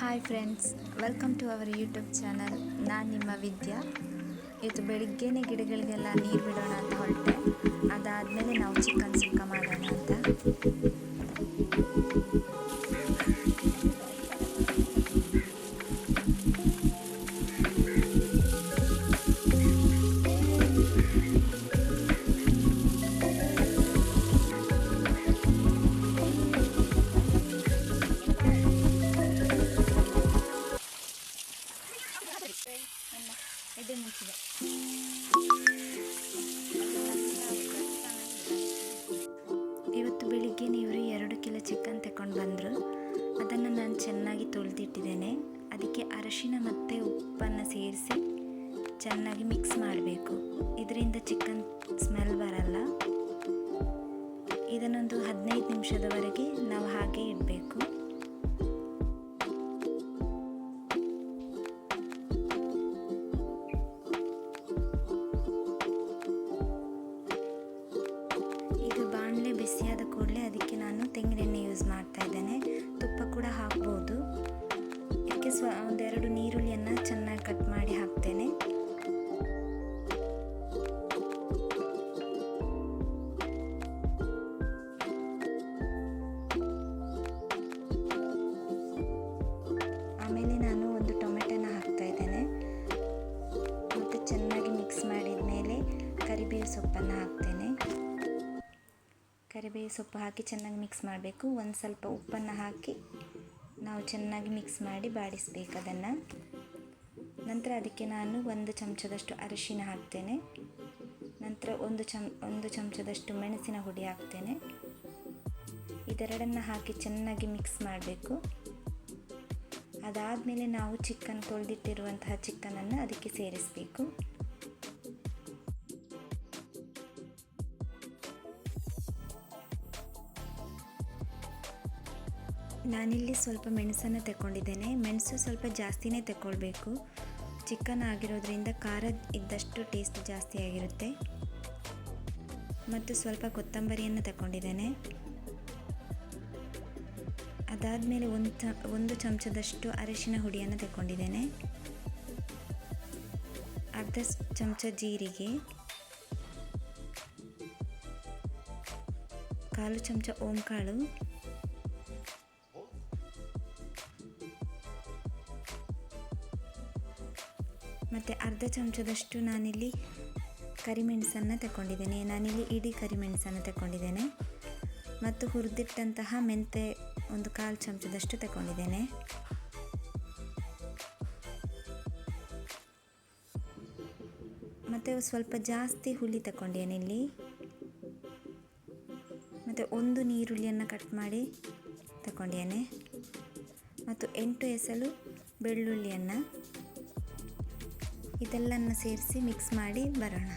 Hi friends, welcome to our YouTube channel. ನಾನು ನಿಮ್ಮ ವಿದ್ಯಾ. ಇವತ್ತು ಬೆಳಿಗ್ಗೆನೇ ಗಿಡಗಳಿಗೆಲ್ಲ ನೀರು ಬಿಡೋಣ ಅಂತ ಹೊರಟೆ. ಅದಾದಮೇಲೆ ನಾವು ಚಿಕನ್ ಸುಕ್ಕ ಮಾಡೋಣ ಅಂತ. ಚೆನ್ನಾಗಿ ಮಿಕ್ಸ್ ಮಾಡಬೇಕು. ಇದರಿಂದ ಚಿಕನ್ ಸ್ಮೆಲ್ ಬರಲ್ಲ. ಇದನ್ನೊಂದು ಹದಿನೈದು ನಿಮಿಷದವರೆಗೆ ನಾವು ಹಾಗೆ ಇಡಬೇಕು. ಸೊಪ್ಪು ಹಾಕಿ ಚೆನ್ನಾಗಿ ಮಿಕ್ಸ್ ಮಾಡಬೇಕು. ಒಂದು ಸ್ವಲ್ಪ ಉಪ್ಪನ್ನು ಹಾಕಿ ನಾವು ಚೆನ್ನಾಗಿ ಮಿಕ್ಸ್ ಮಾಡಿ ಬಾಡಿಸ್ಬೇಕು ಅದನ್ನು. ನಂತರ ಅದಕ್ಕೆ ನಾನು ಒಂದು ಚಮಚದಷ್ಟು ಅರಿಶಿನ ಹಾಕ್ತೇನೆ. ನಂತರ ಒಂದು ಚಮ್, ಒಂದು ಚಮಚದಷ್ಟು ಮೆಣಸಿನ ಹುಡಿ ಹಾಕ್ತೇನೆ. ಇದೆರಡನ್ನು ಹಾಕಿ ಚೆನ್ನಾಗಿ ಮಿಕ್ಸ್ ಮಾಡಬೇಕು. ಅದಾದಮೇಲೆ ನಾವು ಚಿಕನ್ ತೊಳೆದಿಟ್ಟಿರುವಂತಹ ಚಿಕನನ್ನು ಅದಕ್ಕೆ ಸೇರಿಸಬೇಕು. ನಾನಿಲ್ಲಿ ಸ್ವಲ್ಪ ಮೆಣಸನ್ನು ತಗೊಂಡಿದ್ದೇನೆ ಮೆಣಸು ಸ್ವಲ್ಪ ಜಾಸ್ತಿನೇ ತಗೊಳ್ಬೇಕು ಚಿಕನ್ ಆಗಿರೋದ್ರಿಂದ ಖಾರ ಇದ್ದಷ್ಟು ಟೇಸ್ಟ್ ಜಾಸ್ತಿ ಆಗಿರುತ್ತೆ. ಮತ್ತು ಸ್ವಲ್ಪ ಕೊತ್ತಂಬರಿಯನ್ನು ತಗೊಂಡಿದ್ದೇನೆ ಅದಾದಮೇಲೆ ಒಂದು ಒಂದು ಚಮಚದಷ್ಟು ಅರಿಶಿನ ಹುಡಿಯನ್ನು ತಗೊಂಡಿದ್ದೇನೆ ಅರ್ಧ ಚಮಚ ಜೀರಿಗೆ. ಕಾಲು ಚಮಚ ಓಂಕಾಳು. ಮತ್ತು ಅರ್ಧ ಚಮಚದಷ್ಟು ನಾನಿಲ್ಲಿ ಕರಿಮೆಣಸನ್ನು ತಗೊಂಡಿದ್ದೇನೆ ನಾನಿಲ್ಲಿ ಇಡೀ ಕರಿಮೆಣಸನ್ನು ತಗೊಂಡಿದ್ದೇನೆ ಮತ್ತು ಹುರಿದಿಟ್ಟಂತಹ ಮೆಂತೆ ಒಂದು ಕಾಲು ಚಮಚದಷ್ಟು ತಗೊಂಡಿದ್ದೇನೆ ಮತ್ತು ಸ್ವಲ್ಪ ಜಾಸ್ತಿ ಹುಳಿ ತಗೊಂಡಿದ್ದೇನೆ ಇಲ್ಲಿ. ಮತ್ತು ಒಂದು ನೀರುಳ್ಳಿಯನ್ನು ಕಟ್ ಮಾಡಿ ತಗೊಂಡಿದ್ದೇನೆ ಮತ್ತು ಎಂಟು ಎಸಲು ಬೆಳ್ಳುಳ್ಳಿಯನ್ನು ಇದೆಲ್ಲನ್ನು ಸೇರಿಸಿ ಮಿಕ್ಸ್ ಮಾಡಿ ಬರೋಣ.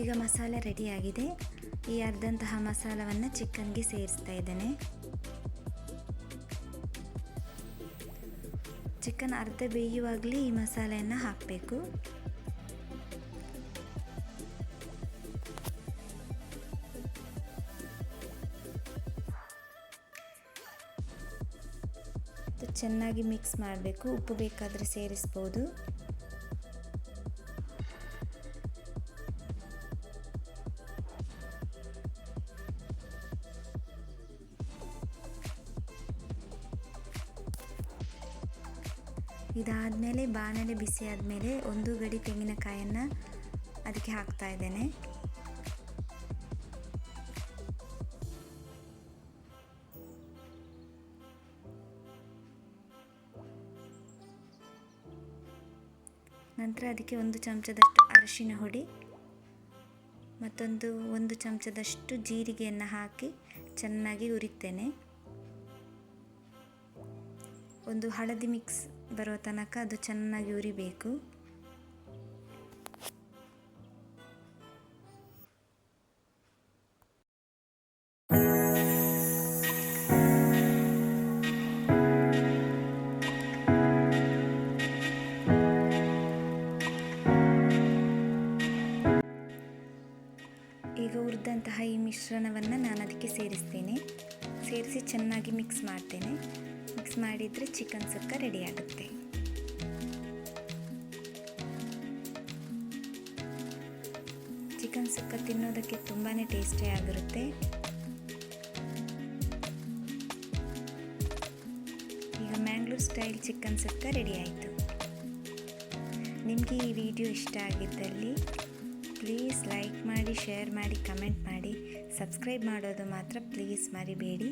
ಈಗ ಮಸಾಲೆ ರೆಡಿಯಾಗಿದೆ ಈ ಅರ್ಧಂತಹ ಮಸಾಲವನ್ನು ಚಿಕನ್ಗೆ ಸೇರಿಸ್ತಾ ಇದ್ದೇನೆ. ಚಿಕನ್ ಅರ್ಧ ಬೇಯುವಾಗಲೇ ಈ ಮಸಾಲೆಯನ್ನು ಹಾಕಬೇಕು. ಚೆನ್ನಾಗಿ ಮಿಕ್ಸ್ ಮಾಡಬೇಕು. ಉಪ್ಪು ಬೇಕಾದರೆ ಸೇರಿಸ್ಬೋದು. ಇದಾದಮೇಲೆ ಬಾಣಲೆ ಬಿಸಿ ಆದಮೇಲೆ ಒಂದು ಗಡಿ ತೆಂಗಿನಕಾಯನ್ನು ಅದಕ್ಕೆ ಹಾಕ್ತಾ ಇದ್ದೇನೆ. ನಂತರ ಅದಕ್ಕೆ ಒಂದು ಚಮಚದಷ್ಟು ಅರಿಶಿನ ಹುಡಿ, ಮತ್ತೊಂದು ಒಂದು ಚಮಚದಷ್ಟು ಜೀರಿಗೆಯನ್ನು ಹಾಕಿ ಚೆನ್ನಾಗಿ ಉರಿತೇನೆ ಒಂದು ಹಳದಿ ಮಿಕ್ಸ್ ಬರೋ ತನಕ ಅದು ಚೆನ್ನಾಗಿ ಉರಿಬೇಕು ಹುರಿದಂತಹ ಈ ಮಿಶ್ರಣವನ್ನು ನಾನು ಅದಕ್ಕೆ ಸೇರಿಸ್ತೇನೆ. ಸೇರಿಸಿ ಚೆನ್ನಾಗಿ ಮಿಕ್ಸ್ ಮಾಡ್ತೇನೆ. ಮಿಕ್ಸ್ ಮಾಡಿದರೆ ಚಿಕನ್ ಸುಕ್ಕ ರೆಡಿ ಆಗುತ್ತೆ. ಚಿಕನ್ ಸುಕ್ಕ ತಿನ್ನೋದಕ್ಕೆ ತುಂಬಾ ಟೇಸ್ಟಿಯಾಗಿರುತ್ತೆ ಈಗ Mangalore style chicken sukka ready ಆಯಿತು. ನಿಮಗೆ ಈ ವಿಡಿಯೋ ಇಷ್ಟ ಆಗಿದ್ದಲ್ಲಿ ಪ್ಲೀಸ್ ಲೈಕ್ ಮಾಡಿ ಶೇರ್ ಮಾಡಿ ಕಮೆಂಟ್ ಮಾಡಿ. ಸಬ್ಸ್ಕ್ರೈಬ್ ಮಾಡೋದು ಮಾತ್ರ ಪ್ಲೀಸ್ ಮರಿಬೇಡಿ.